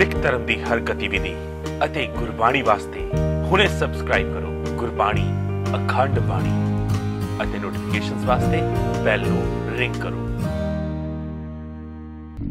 ਸਿੱਖ ਧਰਮ ਦੀ ਹਰ ਗਤੀਵਿਧੀ ਅਤੇ ਗੁਰਬਾਣੀ ਵਾਸਤੇ ਹੁਣੇ ਸਬਸਕ੍ਰਾਈਬ ਕਰੋ ਗੁਰਬਾਣੀ, ਅਖੰਡ ਬਾਣੀ ਅਤੇ ਨੋਟੀਫਿਕੇਸ਼ਨਸ ਵਾਸਤੇ ਬੈਲ ਨੂੰ ਰਿੰਗ ਕਰੋ।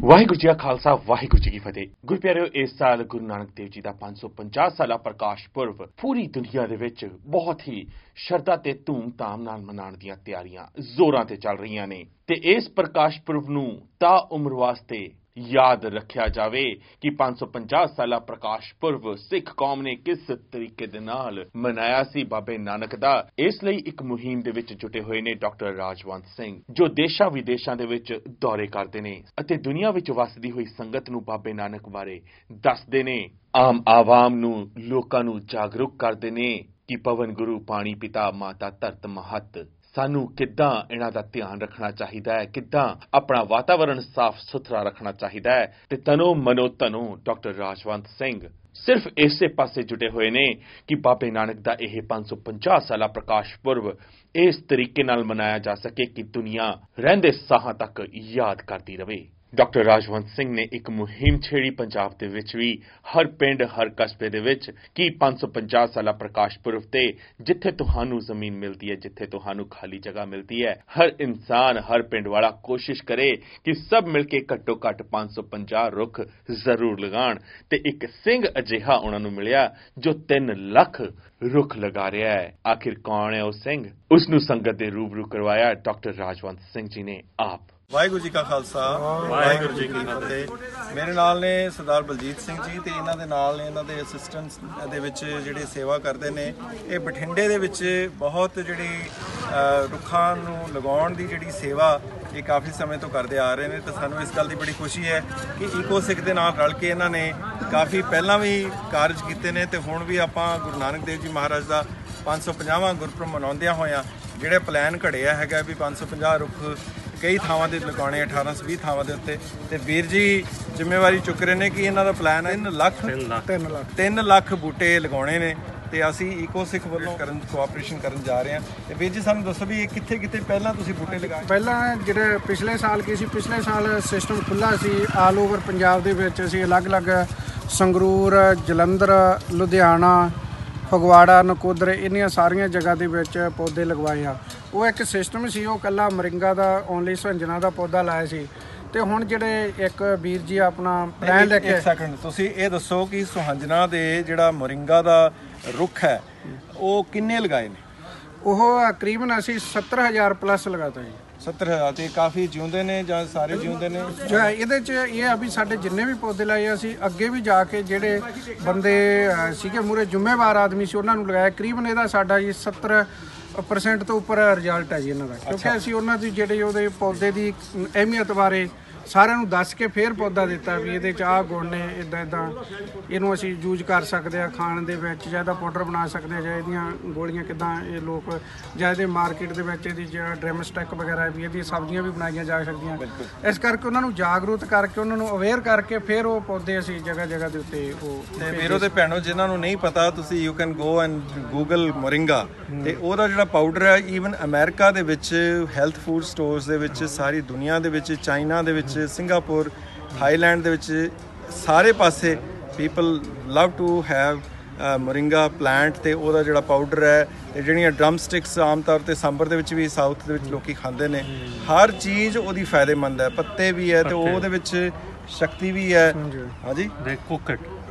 ਵਾਹਿਗੁਰੂ ਜੀ ਕਾ ਖਾਲਸਾ, ਵਾਹਿਗੁਰੂ ਜੀ ਕੀ ਫਤਿਹ। ਗੁਰਪਿਆਰਿਓ ਇਸ ਸਾਲ ਗੁਰੂ ਨਾਨਕ ਦੇਵ ਜੀ ਦਾ 550 ਸਾਲਾ ਪ੍ਰਕਾਸ਼ ਪੁਰਬ ਪੂਰੀ ਦੁਨੀਆ ਦੇ ਵਿੱਚ ਬਹੁਤ ਹੀ ਸ਼ਰਧਾ ਤੇ ਧੂਮ-ਧਾਮ ਨਾਲ ਮਨਾਉਣ ਦੀਆਂ ਤਿਆਰੀਆਂ ਜ਼ੋਰਾਂ ਤੇ ਚੱਲ ਰਹੀਆਂ ਨੇ ਤੇ ਇਸ ਪ੍ਰਕਾਸ਼ ਪੁਰਬ ਨੂੰ ਤਾਂ ਉਮਰ ਵਾਸਤੇ ਯਾਦ ਰੱਖਿਆ ਜਾਵੇ ਕਿ 550 ਸਾਲਾ ਪ੍ਰਕਾਸ਼ ਪੁਰਬ ਸਿੱਖ ਕੌਮ ਨੇ ਕਿਸ ਤਰੀਕੇ ਦੇ ਨਾਲ ਮਨਾਇਆ ਸੀ ਬਾਬੇ ਨਾਨਕ ਦਾ, ਇਸ ਲਈ ਇੱਕ ਮੁਹਿੰਮ ਦੇ ਵਿੱਚ ਜੁਟੇ ਹੋਏ ਨੇ ਡਾਕਟਰ ਰਾਜਵੰਤ ਸਿੰਘ, ਜੋ ਦੇਸ਼ਾਂ ਵਿਦੇਸ਼ਾਂ ਦੇ ਵਿੱਚ ਦੌਰੇ ਕਰਦੇ ਨੇ ਅਤੇ ਦੁਨੀਆ ਵਿੱਚ ਵਸਦੀ ਹੋਈ ਸੰਗਤ ਨੂੰ ਬਾਬੇ ਨਾਨਕ ਬਾਰੇ ਦੱਸਦੇ ਨੇ। ਆਮ ਆਵਾਮ ਨੂੰ, ਲੋਕਾਂ ਨੂੰ ਜਾਗਰੂਕ ਕਰਦੇ ਨੇ ਕਿ ਪਵਨ ਗੁਰੂ, ਪਾਣੀ ਪਿਤਾ, ਮਾਤਾ ਧਰਤ ਮਹੱਤ ਸਾਨੂੰ ਕਿੱਦਾਂ ਇਹਨਾਂ ਦਾ ਧਿਆਨ ਰੱਖਣਾ ਚਾਹੀਦਾ ਹੈ, ਕਿੱਦਾਂ ਆਪਣਾ ਵਾਤਾਵਰਣ ਸਾਫ਼ ਸੁਥਰਾ ਰੱਖਣਾ ਚਾਹੀਦਾ ਹੈ ਤੇ ਤਨੋ ਮਨੋ ਤਨੋ ਡਾਕਟਰ ਰਾਜਵੰਤ ਸਿੰਘ ਸਿਰਫ ਇਸੇ ਪਾਸੇ ਜੁਟੇ ਹੋਏ ਨੇ ਕਿ ਬਾਬੇ ਨਾਨਕ ਦਾ ਇਹ 550 ਸਾਲਾ ਪ੍ਰਕਾਸ਼ ਪੁਰਬ ਇਸ ਤਰੀਕੇ ਨਾਲ ਮਨਾਇਆ ਜਾ ਸਕੇ ਕਿ ਦੁਨੀਆ ਰਹਿੰਦੇ ਸਾਹਾਂ ਤੱਕ ਯਾਦ ਕਰਦੀ ਰਹੇ ਡਾਕਟਰ ਰਾਜਵੰਤ ਸਿੰਘ ਨੇ ਇੱਕ ਮੁਹਿੰਮ ਛੇੜੀ ਪੰਜਾਬ ਦੇ ਵਿੱਚ ਵੀ ਹਰ ਪਿੰਡ, ਹਰ ਕਸਬੇ ਦੇ ਵਿੱਚ ਕੀ 550 ਸਾਲਾ ਪ੍ਰਕਾਸ਼ ਪੁਰਬ ਤੇ ਜਿੱਥੇ ਤੁਹਾਨੂੰ ਜ਼ਮੀਨ ਮਿਲਦੀ ਹੈ, ਜਿੱਥੇ ਤੁਹਾਨੂੰ ਖਾਲੀ ਜਗ੍ਹਾ ਮਿਲਦੀ ਹੈ, ਹਰ ਇਨਸਾਨ, ਹਰ ਪਿੰਡ ਵਾਲਾ ਕੋਸ਼ਿਸ਼ ਕਰੇ ਕਿ ਸਭ ਮਿਲ ਕੇ ਘੱਟੋ ਘੱਟ 550 ਰੁੱਖ ਜ਼ਰੂਰ ਲਗਾਉਣ ਤੇ ਇੱਕ ਸਿੰਘ ਅਜਿਹਾ ਉਹਨਾਂ ਨੂੰ ਮਿਲਿਆ ਜੋ 3 ਲੱਖ ਰੁੱਖ ਲਗਾ ਰਿਹਾ ਹੈ। ਆਖਿਰ ਕੌਣ ਹੈ ਉਹ ਸਿੰਘ? ਉਸ ਨੂੰ ਸੰਗਤ ਦੇ ਰੂਬਰੂ ਕਰਵਾਇਆ ਡਾਕਟਰ ਰਾਜਵੰਤ ਸਿੰਘ ਜੀ ਨੇ ਆਪ। ਵਾਹਿਗੁਰੂ ਜੀ ਕਾ ਖਾਲਸਾ ਵਾਹਿਗੁਰੂ ਜੀ ਕੀ ਫਤਿਹ। ਮੇਰੇ ਨਾਲ ਨੇ ਸਰਦਾਰ ਬਲਜੀਤ ਸਿੰਘ ਜੀ ਤੇ ਇਹਨਾਂ ਦੇ ਨਾਲ ਨੇ ਇਹਨਾਂ ਦੇ ਅਸਿਸਟੈਂਟਸ ਦੇ ਵਿੱਚ ਜਿਹੜੇ ਸੇਵਾ ਕਰਦੇ ਨੇ ਇਹ ਬਠਿੰਡੇ ਦੇ ਵਿੱਚ ਬਹੁਤ ਜਿਹੜੀ ਰੁੱਖਾਂ ਨੂੰ ਲਗਾਉਣ ਦੀ ਜਿਹੜੀ ਸੇਵਾ ਇਹ ਕਾਫੀ ਸਮੇਂ ਤੋਂ ਕਰਦੇ ਆ ਰਹੇ ਨੇ ਤੇ ਸਾਨੂੰ ਇਸ ਗੱਲ ਦੀ ਬੜੀ ਖੁਸ਼ੀ ਹੈ ਕਿ ਇਕੋਸਿਕ ਦੇ ਨਾਲ ਰਲ ਕੇ ਇਹਨਾਂ ਨੇ ਕਾਫੀ ਪਹਿਲਾਂ ਵੀ ਕਾਰਜ ਕੀਤੇ ਨੇ ਤੇ ਹੁਣ ਵੀ ਆਪਾਂ ਗੁਰੂ ਨਾਨਕ ਦੇਵ ਜੀ ਮਹਾਰਾਜ ਦਾ 550ਵਾਂ ਗੁਰਪੁਰਬ ਮਨਾਉਂਦਿਆਂ ਹੋਇਆਂ ਜਿਹੜੇ ਪਲਾਨ ਘੜਿਆ ਹੈਗਾ ਵੀ 550 ਰੁੱਖ ਕਈ ਥਾਵਾਂ ਤੇ ਲਗਾਉਣੇ 1820 ਥਾਵਾਂ ਦੇ ਉੱਤੇ। ਤੇ ਵੀਰ ਜੀ ਜ਼ਿੰਮੇਵਾਰੀ ਚੁੱਕ ਰਹੇ ਨੇ ਕਿ ਇਹਨਾਂ ਦਾ ਪਲਾਨ ਹੈ 3 ਲੱਖ 3 ਲੱਖ। 3 ਲੱਖ। ਬੂਟੇ ਲਗਾਉਣੇ ਨੇ ਤੇ ਅਸੀਂ ਈਕੋ ਸਿੱਖ ਵੱਲੋਂ ਕਰਨ ਕੋਆਪਰੇਸ਼ਨ ਕਰਨ ਜਾ ਰਹੇ ਹਾਂ। ਤੇ ਵੀਰ ਜੀ ਸਾਨੂੰ ਦੱਸੋ ਵੀ ਇਹ ਕਿੱਥੇ ਕਿੱਥੇ ਪਹਿਲਾਂ ਤੁਸੀਂ ਬੂਟੇ ਲਗਾਏ? ਪਹਿਲਾਂ ਜਿਹੜੇ ਪਿਛਲੇ ਸਾਲ ਕੀ ਸੀ? ਪਿਛਲੇ ਸਾਲ ਸਿਸਟਮ ਖੁੱਲਾ ਸੀ। ਆਲ ਓਵਰ ਪੰਜਾਬ ਦੇ ਵਿੱਚ ਅਸੀਂ ਅਲੱਗ-ਅਲੱਗ ਸੰਗਰੂਰ ਜਲੰਧਰ ਲੁਧਿਆਣਾ ਫਗਵਾੜਾ ਨਕੋਦਰ ਇੰਨੀਆਂ ਸਾਰੀਆਂ ਜਗ੍ਹਾ ਦੇ ਵਿੱਚ ਪੌਦੇ ਲਗਵਾਏ ਆ। ਉਹ ਇੱਕ ਸਿਸਟਮ ਸੀ ਉਹ ਕੱਲਾ ਮਰਿੰਗਾ ਦਾ ਓਨਲੀ ਸੰਜਣਾ ਦਾ ਪੌਦਾ ਲਾਇਆ ਸੀ। ਤੇ ਹੁਣ ਜਿਹੜੇ ਇੱਕ ਵੀਰ ਜੀ ਆਪਣਾ ਪਲਾਨ ਲੈ ਕੇ ਇੱਕ ਸੈਕਿੰਡ ਤੁਸੀਂ ਇਹ ਦੱਸੋ ਕਿ ਸੁਹੰਜਣਾ ਦੇ ਜਿਹੜਾ ਮੋਰਿੰਗਾ ਦਾ ਰੁੱਖ ਹੈ ਉਹ ਕਿੰਨੇ ਲਗਾਏ ਨੇ? ਉਹ ਤਕਰੀਬਨ ਅਸੀਂ 70000 ਪਲੱਸ ਲਗਾਤਾ ਜੀ। 70000 ਤੇ ਕਾਫੀ ਜਿਉਂਦੇ ਨੇ ਜਾਂ ਸਾਰੇ ਜਿਉਂਦੇ ਨੇ? ਜੋ ਇਹਦੇ ਚ ਇਹ ਆ ਵੀ ਸਾਡੇ ਜਿੰਨੇ ਵੀ ਪੌਦੇ ਲਾਏ ਆ, ਅਸੀਂ ਅੱਗੇ ਵੀ ਜਾ ਕੇ ਜਿਹੜੇ ਬੰਦੇ ਸੀਗੇ ਮੂਰੇ ਜ਼ਿੰਮੇਵਾਰ ਆਦਮੀ ਸੀ ਉਹਨਾਂ ਨੂੰ ਲਗਾਇਆ। ਕਰੀਬਨ ਇਹਦਾ ਸਾਡਾ ਜੀ 70 ਪਰਸੈਂਟ ਤੋਂ ਉੱਪਰ ਰਿਜ਼ਲਟ ਹੈ ਜੀ ਇਹਨਾਂ ਦਾ। ਕਿਉਂਕਿ ਅਸੀਂ ਉਹਨਾਂ ਦੀ ਜਿਹੜੇ ਉਹਦੇ ਪੌਦੇ ਦੀ ਅਹਿਮੀਅਤ ਬਾਰੇ ਸਾਰਿਆਂ ਨੂੰ ਦੱਸ ਕੇ ਫੇਰ ਪੌਦਾ ਦਿੱਤਾ ਵੀ ਇਹਦੇ ਚ ਆਹ ਗੁਣ ਨੇ ਇਦਾਂ ਇਦਾਂ ਇਹਨੂੰ ਅਸੀਂ ਯੂਜ਼ ਕਰ ਸਕਦੇ ਆ ਖਾਣ ਦੇ ਵਿੱਚ ਜਾਂ ਇਹਦਾ ਪਾਊਡਰ ਬਣਾ ਸਕਦੇ ਆ ਜਾਂ ਇਹਦੀਆਂ ਗੋਲੀਆਂ ਕਿਦਾਂ ਇਹ ਲੋਕ ਜਾਂ ਇਹਦੇ ਮਾਰਕੀਟ ਦੇ ਵਿੱਚ ਇਹਦੀ ਜਿਹੜਾ ਡਰਮ ਸਟੈਕ ਵਗੈਰਾ ਵੀ ਇਹਦੀ ਸਬਜ਼ੀਆਂ ਵੀ ਬਣਾਈਆਂ ਜਾ ਸਕਦੀਆਂ। ਇਸ ਕਰਕੇ ਉਹਨਾਂ ਨੂੰ ਜਾਗਰੂਕ ਕਰਕੇ ਉਹਨਾਂ ਨੂੰ ਅਵੇਅਰ ਕਰਕੇ ਫਿਰ ਉਹ ਪੌਦੇ ਅਸੀਂ ਜਗ੍ਹਾ ਜਗ੍ਹਾ ਦੇ ਉੱਤੇ ਉਹ ਤੇ ਵੀਰੋ ਤੇ ਭੈਣੋ ਜਿਨ੍ਹਾਂ ਨੂੰ ਨਹੀਂ ਪਤਾ ਤੁਸੀਂ you can go and Google moringa ਤੇ ਉਹਦਾ ਜਿਹੜਾ ਪਾਊਡਰ ਹੈ ਈਵਨ ਅਮਰੀਕਾ ਦੇ ਵਿੱਚ ਹੈਲਥ ਫੂਡ ਸਟੋਰਸ ਦੇ ਵਿੱਚ ਸਾਰੀ ਦੁਨੀਆ ਦੇ ਵਿੱਚ ਚਾਈਨਾ ਦੇ ਵਿੱਚ ਸਿੰਗਾਪੁਰ ਥਾਈਲੈਂਡ ਦੇ ਵਿੱਚ ਸਾਰੇ ਪਾਸੇ people love to have moringa plant ਤੇ ਉਹਦਾ ਜਿਹੜਾ ਪਾਊਡਰ ਹੈ ਤੇ ਜਿਹੜੀਆਂ ਡਰਮ ਸਟਿਕਸ ਆਮ ਤੌਰ ਤੇ ਸੰਬਰ ਦੇ ਵਿੱਚ ਵੀ ਸਾਊਥ ਦੇ ਵਿੱਚ ਲੋਕੀ ਖਾਂਦੇ ਨੇ। ਹਰ ਚੀਜ਼ ਉਹਦੀ ਫਾਇਦੇਮੰਦ ਹੈ। ਪੱਤੇ ਵੀ ਹੈ ਤੇ ਉਹਦੇ ਵਿੱਚ ਸ਼ਕਤੀ ਵੀ ਹੈ। ਹਾਂਜੀ?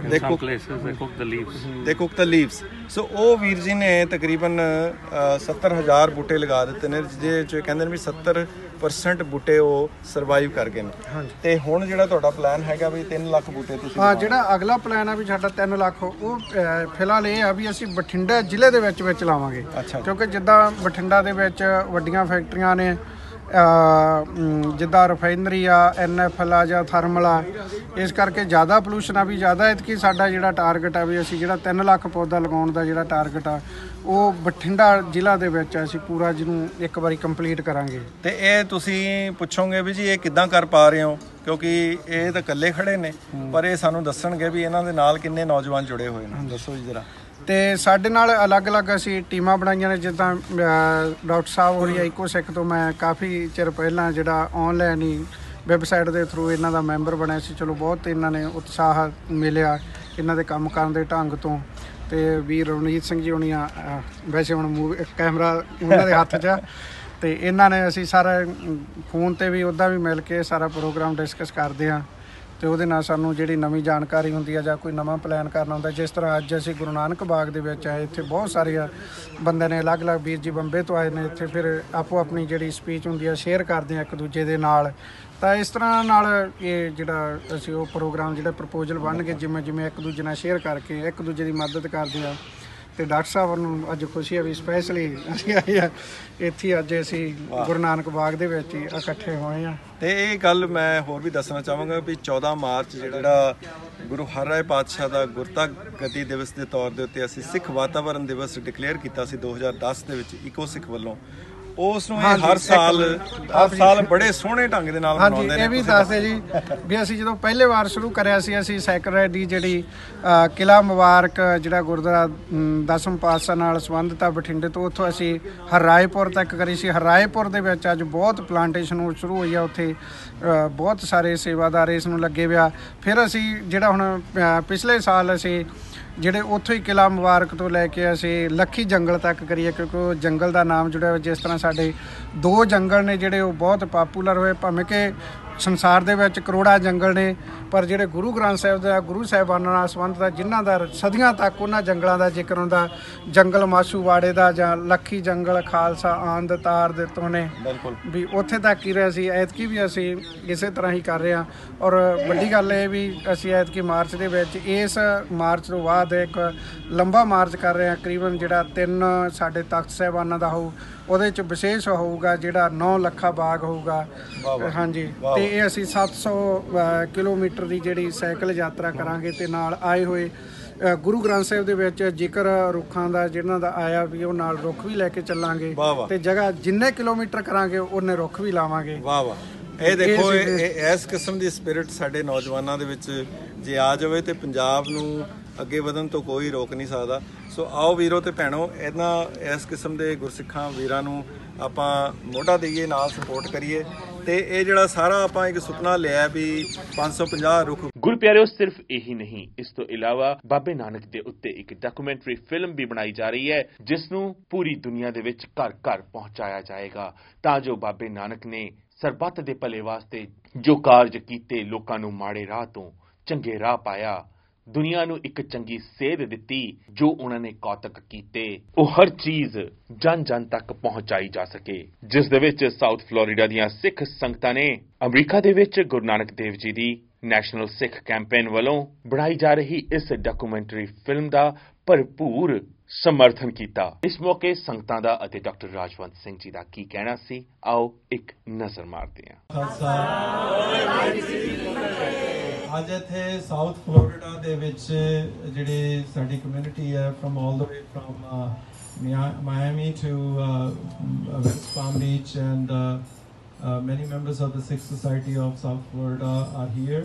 They some cook- places they cook the leaves. ਦੇ ਕੁਕ ਦ ਲੀਵਸ ਸੋ ਉਹ ਵੀਰ ਜੀ ਨੇ ਤਕਰੀਬਨ ਅ, 70000 ਬੂਟੇ ਲਗਾ ਦਿੱਤੇ ਨੇ ਜਿਹਦੇ ਚ ਕਹਿੰਦੇ ਨੇ ਵੀ 70% ਬੂਟੇ ਉਹ ਸਰਵਾਈਵ ਕਰ ਗਏ ਨੇ। ਤੇ ਹੁਣ ਜਿਹੜਾ ਤੁਹਾਡਾ ਪਲਾਨ ਹੈਗਾ ਵੀ 3 ਲੱਖ ਬੂਟੇ ਤੁਸੀਂ ਹਾਂ ਜਿਹੜਾ ਅਗਲਾ ਪਲਾਨ ਆ ਵੀ ਸਾਡਾ 3 ਲੱਖ ਉਹ ਫਿਲਹਾਲ ਇਹ ਆ ਵੀ ਅਸੀਂ ਬਠਿੰਡਾ ਜ਼ਿਲ੍ਹੇ ਦੇ ਵਿੱਚ ਵਿੱਚ ਲਾਵਾਂਗੇ। ਅੱਛਾ। ਕਿਉਂਕਿ ਜਿੱਦਾਂ ਬਠਿੰਡਾ ਦੇ ਵਿੱਚ ਵੱਡੀਆਂ ਫੈਕਟਰੀਆਂ ਨੇ ਜਿੱਦਾਂ ਰਿਫਾਈਨਰੀ ਆ ਐਨਐਫਐਲ ਆ ਜਾਂ ਥਰਮਲ ਆ ਇਸ ਕਰਕੇ ਜ਼ਿਆਦਾ ਪੋਲੂਸ਼ਨ ਆ ਵੀ ਜ਼ਿਆਦਾ ਇਤਕੀ ਸਾਡਾ ਜਿਹੜਾ ਟਾਰਗੇਟ ਆ ਵੀ ਅਸੀਂ ਜਿਹੜਾ 3 ਲੱਖ ਪੌਦਾ ਲਗਾਉਣ ਦਾ ਜਿਹੜਾ ਟਾਰਗੇਟ ਆ ਉਹ ਬਠਿੰਡਾ ਜ਼ਿਲ੍ਹਾ ਦੇ ਵਿੱਚ ਅਸੀਂ ਪੂਰਾ ਜਿਹਨੂੰ ਇੱਕ ਵਾਰੀ ਕੰਪਲੀਟ ਕਰਾਂਗੇ। ਤੇ ਇਹ ਤੁਸੀਂ ਪੁੱਛੋਗੇ ਵੀ ਜੀ ਇਹ ਕਿੱਦਾਂ ਕਰ ਪਾ ਰਹੇ ਹੋ? ਕਿਉਂਕਿ ਇਹ ਤਾਂ ਇਕੱਲੇ ਖੜੇ ਨੇ ਪਰ ਇਹ ਸਾਨੂੰ ਦੱਸਣਗੇ ਵੀ ਇਹਨਾਂ ਦੇ ਨਾਲ ਕਿੰਨੇ ਨੌਜਵਾਨ ਜੁੜੇ ਹੋਏ ਨੇ। ਦੱਸੋ ਜੀ ਜਰਾ। ਤੇ ਸਾਡੇ ਨਾਲ ਅਲੱਗ-ਅਲੱਗ ਅਸੀਂ ਟੀਮਾਂ ਬਣਾਈਆਂ ਨੇ ਜਿੱਦਾਂ ਡਾਕਟਰ ਸਾਹਿਬ ਹੋਰੀ ਇਕੋ ਸਿੱਖ ਤੋਂ ਮੈਂ ਕਾਫੀ ਚਿਰ ਪਹਿਲਾਂ ਜਿਹੜਾ ਆਨਲਾਈਨ ਹੀ ਵੈਬਸਾਈਟ ਦੇ ਥਰੂ ਇਹਨਾਂ ਦਾ ਮੈਂਬਰ ਬਣਿਆ ਸੀ। ਚਲੋ ਬਹੁਤ ਇਹਨਾਂ ਨੇ ਉਤਸ਼ਾਹ ਮਿਲਿਆ ਇਹਨਾਂ ਦੇ ਕੰਮ ਕਰਨ ਦੇ ਢੰਗ ਤੋਂ। ਤੇ ਵੀਰ ਰਵਨੀਤ ਸਿੰਘ ਜੀ ਹੁਣੀਆਂ ਅਹ, ਵੈਸੇ ਹੁਣ ਮੂਵੀ ਕੈਮਰਾ ਉਹਨਾਂ ਦੇ ਹੱਥ 'ਚ ਆ। ਤੇ ਇਹਨਾਂ ਨੇ ਅਸੀਂ ਸਾਰਾ ਫੋਨ ਤੇ ਵੀ ਉੱਦਾਂ ਵੀ ਮਿਲ ਕੇ ਸਾਰਾ ਪ੍ਰੋਗਰਾਮ ਡਿਸਕਸ ਕਰਦੇ ਆ ਤੇ ਉਹਦੇ ਨਾਲ ਸਾਨੂੰ ਜਿਹੜੀ ਨਵੀਂ ਜਾਣਕਾਰੀ ਹੁੰਦੀ ਆ ਜਾਂ ਕੋਈ ਨਵਾਂ ਪਲਾਨ ਕਰਨਾ ਹੁੰਦਾ, ਜਿਸ ਤਰ੍ਹਾਂ ਅੱਜ ਅਸੀਂ ਗੁਰੂ ਨਾਨਕ ਬਾਗ ਦੇ ਵਿੱਚ ਆਏ, ਇੱਥੇ ਬਹੁਤ ਸਾਰੀਆਂ ਬੰਦੇ ਨੇ ਅਲੱਗ-ਅਲੱਗ ਵੀਰ ਜੀ ਬੰਬੇ ਤੋਂ ਆਏ ਨੇ, ਇੱਥੇ ਫਿਰ ਆਪੋ ਆਪਣੀ ਜਿਹੜੀ ਸਪੀਚ ਹੁੰਦੀ ਆ ਸ਼ੇਅਰ ਕਰਦੇ ਆ ਇੱਕ ਦੂਜੇ ਦੇ ਨਾਲ। ਤਾਂ ਇਸ ਤਰ੍ਹਾਂ ਨਾਲ ਇਹ ਜਿਹੜਾ ਅਸੀਂ ਉਹ ਪ੍ਰੋਗਰਾਮ ਜਿਹੜਾ ਪ੍ਰਪੋਜ਼ਲ ਬਣ ਕੇ ਜਿਵੇਂ ਜਿਵੇਂ ਇੱਕ ਦੂਜੇ ਨਾਲ ਸ਼ੇਅਰ ਕਰਕੇ ਇੱਕ ਦੂਜੇ ਦੀ ਮਦਦ ਕਰਦੇ ਆ। ਤੇ ਡਾਕਟਰ ਸਾਹਿਬ ਨੂੰ ਅੱਜ ਖੁਸ਼ੀ ਹੈ ਵੀ ਸਪੈਸ਼ਲੀ ਅਸੀਂ ਆਏ ਆ ਇੱਥੇ ਅੱਜ ਅਸੀਂ ਗੁਰੂ ਨਾਨਕ ਬਾਗ ਦੇ ਵਿੱਚ ਹੀ ਇਕੱਠੇ ਹੋਏ ਆ ਤੇ ਇਹ ਗੱਲ ਮੈਂ ਹੋਰ ਵੀ ਦੱਸਣਾ ਚਾਹਾਂਗਾ ਵੀ 14 ਮਾਰਚ ਜਿਹੜਾ ਗੁਰੂ ਹਰਿਰਾਏ ਪਾਤਸ਼ਾਹ ਦਾ ਗੁਰਤਾ ਗਤੀ ਦਿਵਸ ਦੇ ਤੌਰ ਦੇ ਉੱਤੇ ਅਸੀਂ ਸਿੱਖ ਵਾਤਾਵਰਣ ਦਿਵਸ ਡਿਕਲੇਅਰ ਕੀਤਾ ਸੀ 2010 ਦੇ ਵਿੱਚ ਇਕੋ ਸਿੱਖ ਵੱਲੋਂ। ਉਸ ਨੂੰ ਇਹ ਹਾਂਜੀ, ਹਰ ਸਾਲ ਹਰ ਸਾਲ ਬੜੇ ਸੋਹਣੇ ਢੰਗ ਦੇ ਨਾਲ ਹਾਂਜੀ ਮਨਾਉਂਦੇ ਨੇ ਇਹ ਵੀ ਦੱਸਦੇ ਜੀ ਵੀ ਅਸੀਂ ਜਦੋਂ ਪਹਿਲੇ ਵਾਰ ਸ਼ੁਰੂ ਕਰਿਆ ਸੀ ਅਸੀਂ ਸੈਕਰਡ ਦੀ ਜਿਹੜੀ ਅ, ਕਿਲ੍ਹਾ ਮੁਬਾਰਕ ਜਿਹੜਾ ਗੁਰਦੁਆਰਾ ਦਸਮ ਪਾਤਸ਼ਾਹ ਨਾਲ ਸੰਬੰਧਿਤ ਆ ਬਠਿੰਡੇ ਤੋਂ ਉੱਥੋਂ ਅਸੀਂ ਹਰਾਏਪੁਰ ਤੱਕ ਕਰੀ ਸੀ। ਹਰਾਏਪੁਰ ਦੇ ਵਿੱਚ ਅੱਜ ਬਹੁਤ ਪਲਾਂਟੇਸ਼ਨ ਸ਼ੁਰੂ ਹੋਈ ਆ ਉੱਥੇ। ਬਹੁਤ ਸਾਰੇ ਸੇਵਾਦਾਰ ਇਸ ਨੂੰ ਲੱਗੇ ਵਿਆ ਫਿਰ ਅਸੀਂ ਜਿਹੜਾ ਹੁਣ ਪਿਛਲੇ ਸਾਲ ਅਸੀਂ ਜਿਹੜੇ ਉੱਥੋਂ ਹੀ ਕਿਲਾ ਮੁਬਾਰਕ ਤੋਂ ਲੈ ਕੇ ਅਸੀਂ ਲੱਖੀ ਜੰਗਲ ਤੱਕ ਕਰੀਏ, ਕਿਉਂਕਿ ਉਹ ਜੰਗਲ ਦਾ ਨਾਮ ਜੁੜਿਆ ਹੋਇਆ ਜਿਸ ਤਰ੍ਹਾਂ ਸਾਡੇ ਦੋ ਜੰਗਲ ਨੇ ਜਿਹੜੇ ਉਹ ਬਹੁਤ ਪਾਪੂਲਰ ਹੋਏ, ਭਾਵੇਂ ਕਿ ਸੰਸਾਰ ਦੇ ਵਿੱਚ ਕਰੋੜਾ ਜੰਗਲ ਨੇ ਪਰ ਜਿਹੜੇ ਗੁਰੂ ਗ੍ਰੰਥ ਸਾਹਿਬ ਦਾ ਗੁਰੂ ਸਾਹਿਬਾਨਾਂ ਨਾਲ ਸੰਬੰਧਿਤ ਆ ਜਿਨ੍ਹਾਂ ਦਾ ਸਦੀਆਂ ਤੱਕ ਉਹਨਾਂ ਜੰਗਲਾਂ ਦਾ ਜ਼ਿਕਰ ਹੁੰਦਾ ਜੰਗਲ ਮਾਸੂਵਾੜੇ ਦਾ ਜਾਂ ਲੱਖੀ ਜੰਗਲ ਖਾਲਸਾ ਆਨੰਦ ਤਾਰ ਦੇ ਤੋਂ ਨੇ। ਬਿਲਕੁਲ। ਵੀ ਉੱਥੇ ਤੱਕ ਹੀ ਰਹੇ ਸੀ ਐਤਕੀ ਵੀ ਅਸੀਂ ਇਸੇ ਤਰ੍ਹਾਂ ਹੀ ਕਰ ਰਹੇ ਹਾਂ। ਔਰ ਵੱਡੀ ਗੱਲ ਇਹ ਵੀ ਅਸੀਂ ਐਤਕੀ ਮਾਰਚ ਦੇ ਵਿੱਚ ਇਸ ਮਾਰਚ ਤੋਂ ਬਾਅਦ ਇੱਕ ਲੰਬਾ ਮਾਰਚ ਕਰ ਰਹੇ ਹਾਂ ਤਕਰੀਬਨ ਜਿਹੜਾ ਤਿੰਨ ਸਾਡੇ ਤਖਤ ਸਾਹਿਬਾਨਾਂ ਦਾ ਹੋਊ ਉਹਦੇ ਚ ਵਿਸ਼ੇਸ਼ ਹੋਊਗਾ ਜਿਹੜਾ 9 ਲੱਖਾ ਬਾਗ ਹੋਊਗਾ। ਹਾਂਜੀ ਤੇ ਇਹ ਅਸੀਂ 700 ਅ, ਕਿਲੋਮੀਟਰ ਦੀ ਜਿਹੜੀ ਸਾਈਕਲ ਯਾਤਰਾ ਕਰਾਂਗੇ ਤੇ ਨਾਲ ਆਏ ਹੋਏ ਗੁਰੂ ਗ੍ਰੰਥ ਸਾਹਿਬ ਦੇ ਵਿੱਚ ਜ਼ਿਕਰ ਰੁੱਖਾਂ ਦਾ ਜਿਹਨਾਂ ਦਾ ਆਇਆ ਵੀ ਉਹ ਨਾਲ ਰੁੱਖ ਵੀ ਲੈ ਕੇ ਚੱਲਾਂਗੇ। ਤੇ ਜਗ੍ਹਾ ਜਿੰਨੇ ਕਿਲੋਮੀਟਰ ਕਰਾਂਗੇ ਉਹਨੇ ਰੁੱਖ ਵੀ ਲਾਵਾਂਗੇ ਵਾਹ ਵਾਹ ਇਹ ਦੇਖੋ ਇਸ ਕਿਸਮ ਦੀ ਸਪਿਰਿਟ ਸਾਡੇ ਨੌਜਵਾਨਾਂ ਦੇ ਵਿੱਚ ਜੇ ਆ ਜਾਵੇ ਤੇ ਪੰਜਾਬ ਨੂੰ ਅੱਗੇ ਵਧਣ ਤੋਂ ਕੋਈ ਰੋਕ ਨਹੀਂ ਸਕਦਾ। ਸੋ ਆਓ ਵੀਰੋ ਤੇ ਭੈਣੋ, ਇਹਨਾਂ ਇਸ ਕਿਸਮ ਦੇ ਗੁਰਸਿੱਖਾਂ ਵੀਰਾਂ ਨੂੰ ਆਪਾਂ ਮੋਢਾ ਦੇਈਏ, ਨਾਲ ਸਪੋਰਟ ਕਰੀਏ। ਤੇ ਇਹ ਜਿਹੜਾ ਸਾਰਾ ਆਪਾਂ ਇੱਕ ਸੁਪਨਾ ਲਿਆ ਵੀ 550 ਰੁੱਖ ਗੁਰਪਿਆਰਿਓ ਸਿਰਫ ਇਹੀ ਨਹੀਂ, ਇਸ ਤੋਂ ਇਲਾਵਾ ਬਾਬੇ ਨਾਨਕ ਦੇ ਉੱਤੇ ਇੱਕ ਡਾਕੂਮੈਂਟਰੀ ਫਿਲਮ ਵੀ ਬਣਾਈ ਜਾ ਰਹੀ ਹੈ ਜਿਸ ਨੂੰ ਪੂਰੀ ਦੁਨੀਆ ਦੇ ਵਿੱਚ ਘਰ ਘਰ ਪਹੁੰਚਾਇਆ ਜਾਏਗਾ। ਤਾਂ ਜੋ ਬਾਬੇ ਨਾਨਕ ਨੇ ਸਰਬੱਤ ਦੇ ਭਲੇ ਵਾਸਤੇ ਜੋ ਕਾਰਜ ਕੀਤੇ ਲੋਕਾਂ ਨੂੰ ਮਾੜੇ ਰਾਹ ਤੋਂ ਚੰਗੇ ਰਾਹ ਪਾਇਆ ਦੁਨੀਆ ਨੂੰ ਇੱਕ ਚੰਗੀ ਸੇਧ ਦਿੱਤੀ ਜੋ ਉਹਨਾਂ ਨੇ ਕੌਤਕ ਕੀਤੇ। ਉਹ ਹਰ ਚੀਜ਼ ਜਨ ਜਨ ਤੱਕ ਪਹੁੰਚਾਈ ਜਾ ਸਕੇ। ਜਿਸ ਦੇ ਵਿੱਚ ਸਾਊਥ ਫਲੋਰੀਡਾ ਦੀਆਂ ਸਿੱਖ ਸੰਗਤਾਂ ਨੇ ਅਮਰੀਕਾ ਦੇ ਵਿੱਚ ਗੁਰੂ ਨਾਨਕ ਦੇਵ ਜੀ ਦੀ ਨੈਸ਼ਨਲ ਸਿੱਖ ਕੈਂਪੇਨ ਵੱਲੋਂ ਬਣਾਈ ਜਾ ਰਹੀ ਇਸ ਡਾਕੂਮੈਂਟਰੀ ਫਿਲਮ ਦਾ ਭਰਪੂਰ ਸਮਰਥਨ ਕੀਤਾ। ਇਸ ਮੌਕੇ ਸੰਗਤਾਂ ਦਾ ਅਤੇ ਡਾਕਟਰ ਰਾਜਵੰਤ ਸਿੰਘ ਜੀ ਦਾ ਕੀ ਕਹਿਣਾ ਸੀ? ਆਓ ਇੱਕ ਨਜ਼ਰ ਮਾਰਦੇ ਹਾਂ। ਅੱਜ ਇੱਥੇ ਸਾਊਥ ਫਲੋਰੀਡਾ ਦੇ ਵਿੱਚ ਜਿਹੜੇ ਸਾਡੀ ਕਮਿਊਨਿਟੀ ਹੈ from all the way from Miami to uh, West Palm Beach and uh, uh, many members of the Sikh Society of South Florida are here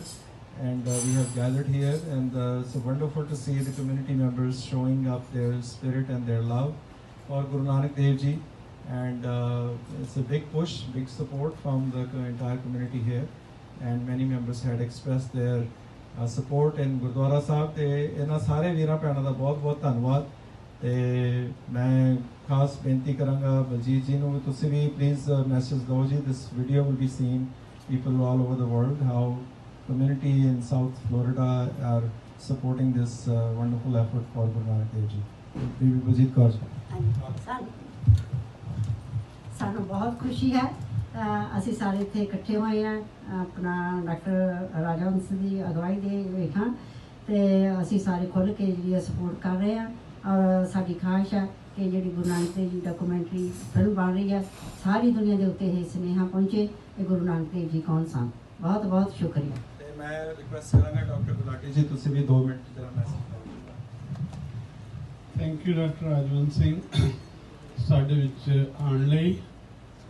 and uh, we have gathered here and uh, it's wonderful to see the community members showing up their spirit and their love for Guru Nanak Dev Ji and uh, it's a big push, big support from the entire community here And many members had express their support in gurdwara Sahib ਤੇ ਇਹਨਾਂ ਸਾਰੇ ਵੀਰਾਂ ਭੈਣਾਂ ਦਾ ਬਹੁਤ-ਬਹੁਤ ਧੰਨਵਾਦ ਤੇ ਮੈਂ ਖਾਸ ਬੇਨਤੀ ਕਰਾਂਗਾ ਬਲਜੀਤ ਜੀ ਨੂੰ ਵੀ ਤੁਸੀਂ ਵੀ ਪਲੀਜ਼ ਮੈਸੇਜ ਦਿਓ ਜੀ this video will be seen people all over the world how community in South Florida are supporting this wonderful effort for Guru Nanak Dev ji Bibi Baljit Kaur ਸਾਨੂੰ ਬਹੁਤ ਖੁਸ਼ੀ ਹੈ ਅਸੀਂ ਸਾਰੇ ਇੱਥੇ ਇਕੱਠੇ ਹੋਏ ਆ ਆਪਣਾ ਡਾਕਟਰ ਰਾਜਵੰਸ਼ ਦੀ ਅਗਵਾਈ ਦੇ ਹੇਠਾਂ ਤੇ ਅਸੀਂ ਸਾਰੇ ਖੁੱਲ੍ਹ ਕੇ ਜਿਹੜੀ ਸਪੋਰਟ ਕਰ ਰਹੇ ਆ ਔਰ ਸਾਡੀ ਖਾਹਿਸ਼ ਹੈ ਕਿ ਜਿਹੜੀ ਗੁਰੂ ਨਾਨਕ ਦੇਵ ਜੀ ਡਾਕੂਮੈਂਟਰੀ ਫਿਲਮ ਬਣ ਰਹੀ ਹੈ ਸਾਰੀ ਦੁਨੀਆ ਦੇ ਉੱਤੇ ਇਹ ਸੁਨੇਹਾ ਪਹੁੰਚੇ ਕਿ ਗੁਰੂ ਨਾਨਕ ਦੇਵ ਜੀ ਕੌਣ ਸਨ। ਬਹੁਤ ਬਹੁਤ ਸ਼ੁਕਰੀਆ। ਤੇ ਮੈਂ ਰਿਕੁਐਸਟ ਕਰਾਂਗਾ ਡਾਕਟਰ ਗੁਲਾਟੀ ਜੀ ਤੁਸੀਂ ਵੀ 2 ਮਿੰਟ ਜਰਾ message thank you doctor Rajwant Singh. ਸਾਡੇ ਵਿੱਚ ਆਉਣ ਲਈ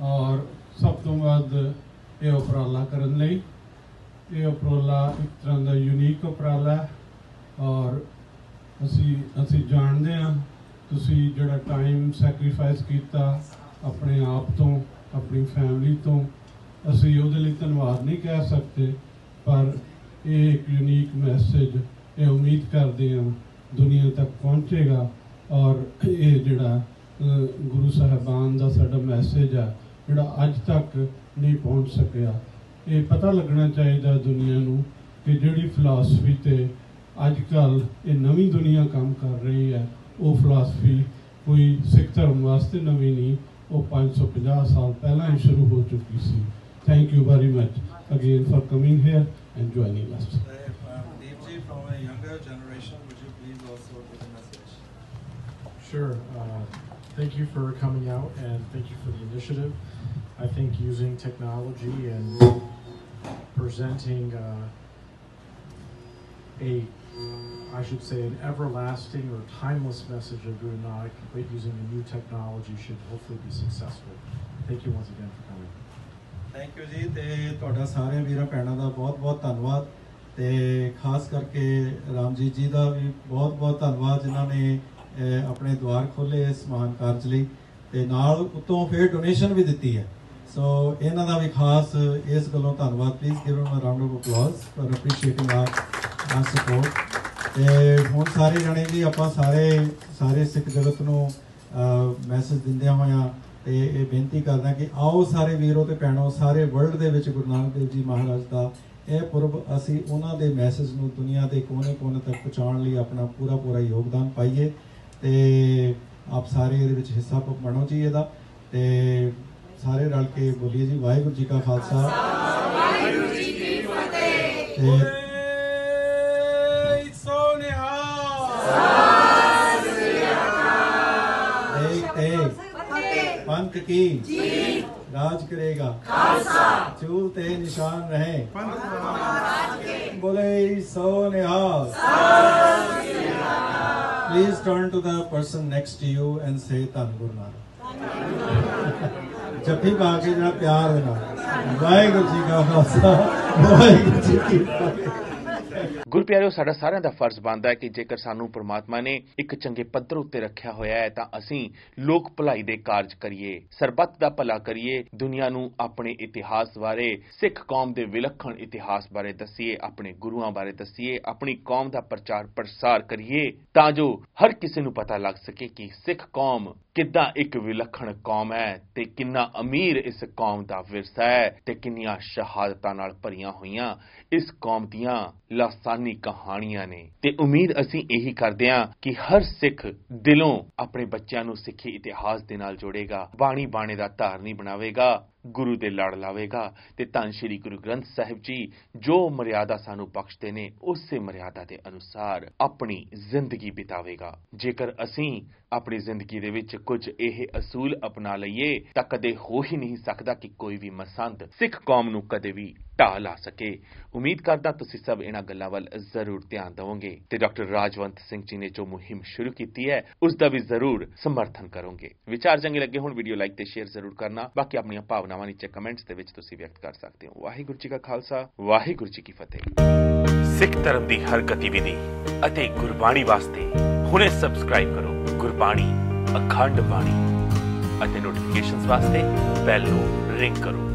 ਔਰ ਸਭ ਤੋਂ ਵੱਧ ਇਹ ਉਪਰਾਲਾ ਕਰਨ ਲਈ। ਇਹ ਉਪਰਾਲਾ ਇੱਕ ਤਰ੍ਹਾਂ ਦਾ ਯੂਨੀਕ ਉਪਰਾਲਾ ਔਰ ਅਸੀਂ ਅਸੀਂ ਜਾਣਦੇ ਹਾਂ, ਤੁਸੀਂ ਜਿਹੜਾ ਟਾਈਮ ਸੈਕਰੀਫਾਈਸ ਕੀਤਾ ਆਪਣੇ ਆਪ ਤੋਂ, ਆਪਣੀ ਫੈਮਿਲੀ ਤੋਂ, ਅਸੀਂ ਉਹਦੇ ਲਈ ਧੰਨਵਾਦ ਨਹੀਂ ਕਹਿ ਸਕਦੇ, ਪਰ ਇਹ ਇੱਕ ਯੂਨੀਕ ਮੈਸੇਜ ਇਹ ਉਮੀਦ ਕਰਦੇ ਹਾਂ ਦੁਨੀਆ ਤੱਕ ਪਹੁੰਚੇਗਾ ਔਰ ਇਹ ਜਿਹੜਾ ਗੁਰੂ ਸਾਹਿਬਾਨ ਦਾ ਸਾਡਾ ਮੈਸੇਜ ਆ ਜਿਹੜਾ ਅੱਜ ਤੱਕ ਨਹੀਂ ਪਹੁੰਚ ਸਕਿਆ ਇਹ ਪਤਾ ਲੱਗਣਾ ਚਾਹੀਦਾ ਦੁਨੀਆ ਨੂੰ ਕਿ ਜਿਹੜੀ ਫਿਲਾਸਫੀ ਤੇ ਅੱਜ ਕੱਲ ਇਹ ਨਵੀਂ ਦੁਨੀਆ ਕੰਮ ਕਰ ਰਹੀ ਹੈ ਉਹ ਫਿਲਾਸਫੀ ਕੋਈ ਸਿੱਖ ਧਰਮ ਵਾਸਤੇ ਨਵੀਂ ਨਹੀਂ ਉਹ 550 ਸਾਲ ਪਹਿਲਾਂ ਹੀ ਸ਼ੁਰੂ ਹੋ ਚੁੱਕੀ ਸੀ thank you very much again for coming here and joining us Deep ji, from a younger generation, would you please also give a message? Sure. Uh, thank you for coming out and thank you for the initiative. I think using technology and presenting uh, a, I should say, an everlasting or timeless message of Guru Nanak, but using a new technology should hopefully be successful. Thank you once again for coming. Thank you ਜੀ ਤੇ ਤੁਹਾਡਾ ਸਾਰੇ ਵੀਰਾਂ ਭੈਣਾਂ ਦਾ ਬਹੁਤ ਬਹੁਤ ਧੰਨਵਾਦ ਤੇ ਖਾਸ ਕਰਕੇ ਰਾਮਜੀਤ ਜੀ ਦਾ ਵੀ ਬਹੁਤ ਬਹੁਤ ਧੰਨਵਾਦ ਜਿਨ੍ਹਾਂ ਨੇ ਅਹ, ਆਪਣੇ ਦੁਆਰ ਖੋਲੇ ਇਸ ਮਹਾਨ ਕਾਰਜ ਲਈ ਤੇ ਨਾਲ ਉਤੋਂ ਫਿਰ ਡੋਨੇਸ਼ਨ ਵੀ ਦਿੱਤੀ ਹੈ ਸੋ ਇਹਨਾਂ ਦਾ ਵੀ ਖਾਸ ਇਸ ਗੱਲੋਂ ਧੰਨਵਾਦ। Please give him a round of applause for appreciating our our support ਤੇ ਹੁਣ ਸਾਰੇ ਜਣੇ ਜੀ, ਆਪਾਂ ਸਾਰੇ ਸਾਰੇ ਸਿੱਖ ਜਗਤ ਨੂੰ ਮੈਸੇਜ ਦਿੰਦਿਆਂ ਹੋਇਆਂ ਤੇ ਇਹ ਬੇਨਤੀ ਕਰਦਾ ਕਿ ਆਓ ਸਾਰੇ ਵੀਰੋ ਤੇ ਭੈਣੋ, ਸਾਰੇ ਵਰਲਡ ਦੇ ਵਿੱਚ ਗੁਰੂ ਨਾਨਕ ਦੇਵ ਜੀ ਮਹਾਰਾਜ ਦਾ ਇਹ ਪੁਰਬ ਅਸੀਂ ਉਹਨਾਂ ਦੇ ਮੈਸੇਜ ਨੂੰ ਦੁਨੀਆ ਦੇ ਕੋਨੇ-ਕੋਨੇ ਤੱਕ ਪਹੁੰਚਾਉਣ ਲਈ ਆਪਣਾ ਪੂਰਾ ਪੂਰਾ ਯੋਗਦਾਨ ਪਾਈਏ। ਤੇ ਆਪ ਸਾਰੇ ਇਹਦੇ ਵਿੱਚ ਹਿੱਸਾ ਬਣੋ ਜੀ ਇਹਦਾ ਤੇ ਸਾਰੇ ਰਲ ਕੇ ਬੋਲੀਏ ਜੀ ਵਾਹਿਗੁਰੂ ਜੀ ਕਾ ਖਾਲਸਾ ਵਾਹਿਗੁਰੂ ਜੀ ਕੀ ਫਤਿਹ ਤੇ पंथ की राज करेगा चूल ते निशान रहे बोले सो निहाल please turn to the person next to you and say धन गुरु नानक ਜੱਫੀ ਪਾ ਕੇ ਜਿਹੜਾ ਪਿਆਰ ਹੈ ਨਾ, ਵਾਹਿਗੁਰੂ ਜੀ ਕਾ ਖਾਲਸਾ, ਵਾਹਿਗੁਰੂ ਜੀ ਕੀ ਫਤਿਹ। ਗੁਰਪਿਆਰਿਓ ਸਾਡਾ ਸਾਰਿਆਂ ਦਾ ਫਰਜ਼ ਬਣਦਾ ਹੈ ਕਿ ਜੇਕਰ ਸਾਨੂੰ ਪ੍ਰਮਾਤਮਾ ਨੇ ਇੱਕ ਚੰਗੇ ਪੱਧਰ ਉੱਤੇ ਰੱਖਿਆ ਹੋਇਆ ਹੈ, ਤਾਂ ਅਸੀਂ ਲੋਕ ਭਲਾਈ ਦੇ ਕਾਰਜ ਕਰੀਏ, ਸਰਬੱਤ ਦਾ ਭਲਾ ਕਰੀਏ, ਦੁਨੀਆ ਨੂੰ ਆਪਣੇ ਇਤਿਹਾਸ ਬਾਰੇ, ਸਿੱਖ ਕੌਮ ਦੇ ਵਿਲੱਖਣ ਇਤਿਹਾਸ ਬਾਰੇ ਦੱਸੀਏ, ਆਪਣੇ ਗੁਰੂਆਂ ਬਾਰੇ ਦੱਸੀਏ, ਆਪਣੀ ਕੌਮ ਦਾ ਪ੍ਰਚਾਰ ਪ੍ਰਸਾਰ ਕਰੀਏ, ਤਾਂ ਜੋ ਹਰ ਕਿਸੇ ਨੂੰ ਪਤਾ ਲੱਗ ਸਕੇ ਕਿ ਸਿੱਖ ਕੌਮ ਕਿੱਦਾਂ ਇੱਕ ਵਿਲੱਖਣ ਕੌਮ ਹੈ ਤੇ ਕਿੰਨਾ ਅਮੀਰ ਇਸ ਕੌਮ ਦਾ ਵਿਰਸਾ ਹੈ ਤੇ ਕਿੰਨੀਆਂ ਸ਼ਹਾਦਤਾਂ ਨਾਲ ਭਰੀਆਂ ਹੋਈਆਂ ਇਸ ਕੌਮ ਦੀਆਂ ਲਾਸਾਨੀ ਕਹਾਣੀਆਂ ਨੇ। ਤੇ ਉਮੀਦ ਅਸੀਂ ਇਹੀ ਕਰਦੇ ਹਾਂ ਕਿ ਹਰ ਸਿੱਖ ਦਿਲੋਂ ਆਪਣੇ ਬੱਚਿਆਂ ਨੂੰ ਸਿੱਖੀ ਇਤਿਹਾਸ ਦੇ ਨਾਲ ਜੋੜੇਗਾ ਬਾਣੀ ਬਾਣੇ ਦਾ ਧਾਰਨੀ ਬਣਾਵੇਗਾ। ਗੁਰੂ ਦੇ ਲੜ ਲਾਵੇਗਾ। ਤੇ ਧੰਨ ਸ਼੍ਰੀ ਗੁਰੂ ਗ੍ਰੰਥ ਸਾਹਿਬ ਜੀ ਜੋ ਮਰਿਆਦਾ ਸਾਨੂੰ ਬਖਸ਼ਦੇ ਨੇ, ਉਸੇ ਮਰਿਆਦਾ ਦੇ ਅਨੁਸਾਰ ਆਪਣੀ ਜ਼ਿੰਦਗੀ ਬਿਤਾਵੇਗਾ। ਜੇਕਰ ਅਸੀਂ ਆਪਣੀ ਜ਼ਿੰਦਗੀ ਦੇ ਵਿੱਚ ਕੁਝ ਇਹ ਅਸੂਲ ਅਪਣਾ ਲਈਏ, ਤਾਂ ਕਦੇ ਹੋ ਹੀ ਨਹੀਂ ਸਕਦਾ ਕਿ ਕੋਈ ਵੀ ਮਸੰਦ ਸਿੱਖ ਕੌਮ ਨੂੰ ਕਦੇ ਵੀ ਢਾਹ ਲਾ ਸਕੇ। ਉਮੀਦ ਕਰਦਾ ਤੁਸੀਂ ਸਭ ਇਹਨਾਂ ਗੱਲਾਂ ਵੱਲ ਜ਼ਰੂਰ ਧਿਆਨ ਦਿਵੋਗੇ। ਤੇ ਡਾਕਟਰ ਰਾਜਵੰਤ ਸਿੰਘ ਜੀ ਨੇ ਜੋ ਮੁਹਿੰਮ ਸ਼ੁਰੂ ਕੀਤੀ ਹੈ ਉਸ ਦਾ ਵੀ ਜ਼ਰੂਰ ਸਮਰਥਨ ਕਰੋਗੇ। ਵਿਚਾਰ ਚੰਗੇ ਲੱਗੇ ਹੁਣ, ਵੀਡੀਓ ਲਾਈਕ ਤੇ ਸ਼ੇਅਰ ਜ਼ਰੂਰ ਕਰਨਾ। ਬਾਕੀ ਆਪਣੀਆਂ ਭਾਵਨਾਵਾਂ ਨੀਚੇ ਕਮੈਂਟਸ ਦੇ ਵਿੱਚ ਤੁਸੀਂ ਵਿਅਕਤ ਕਰ ਸਕਦੇ ਹੋ। ਵਾਹਿਗੁਰੂ ਜੀ ਕਾ ਖਾਲਸਾ, ਵਾਹਿਗੁਰੂ ਜੀ ਕੀ ਫਤਿਹ। ਸਿੱਖ ਧਰਮ ਦੀ ਹਰ ਗਤੀਵਿਧੀ ਅਤੇ ਗੁਰਬਾਣੀ ਵਾਸਤੇ ਹੁਣੇ ਸਬਸਕ੍ਰਾਈਬ ਕਰੋ ਗੁਰਬਾਣੀ, ਅਖੰਡ ਬਾਣੀ ਅਤੇ ਨੋਟੀਫਿਕੇਸ਼ਨਸ ਵਾਸਤੇ ਬੈਲ ਨੂੰ ਰਿੰਗ ਕਰੋ।